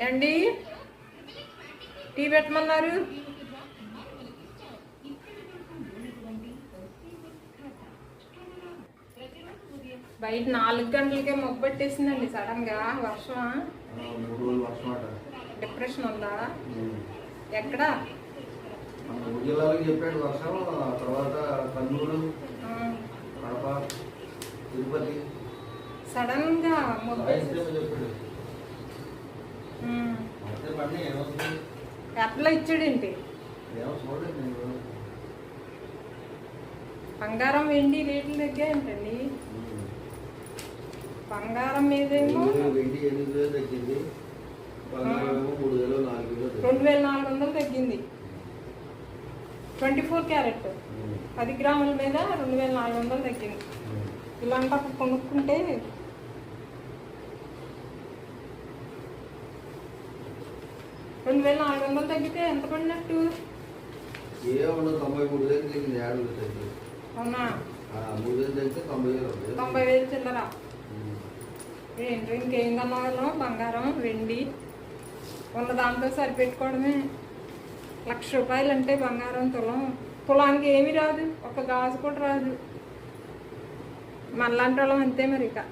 ఏండి? టీ పెట్టమన్నారు. బయట నాలుగు గంటలకే మొబ్బట్టేసిందండి సడన్గా వర్షం డిప్రెషన్ ఉందా. ఎక్కడ? చెప్పాడు వర్షం తర్వాత కర్నూలు తిరుపతి. సడన్గా మొబ్బేసి పేపర్లో ఇచ్చాడేంటి? బంగారం వెండి రేట్లు తగ్గాయంటండి. బంగారం మీదేమో రెండు వేల నాలుగు వందలు తగ్గింది. Twenty four carat. పది గ్రాముల మీద రెండు వేల నాలుగు వందలు తగ్గింది. ఇలాంటప్పుడు కొనుక్కుంటే రెండు వేల నాలుగు వందలు తగ్గితే ఎంత పడినట్టు? ఏమన్నా తొంభై మూడు వేలు తగ్గింది ఏడు తగ్గింది. అవునా? మూడు వేలు తగ్గితే తొంభై వేలు తొంభై వేలు చిల్లర. ఏంటి ఇంకేం కొనగలం బంగారం వెండి. ఉన్న దాంతో సరిపెట్టుకోవడమే. లక్ష రూపాయలు అంటే బంగారం తులం. తులానికి ఏమీ రాదు ఒక గాజు కూడా రాదు. మనలాంటి వాళ్ళం అంతే మరి ఇక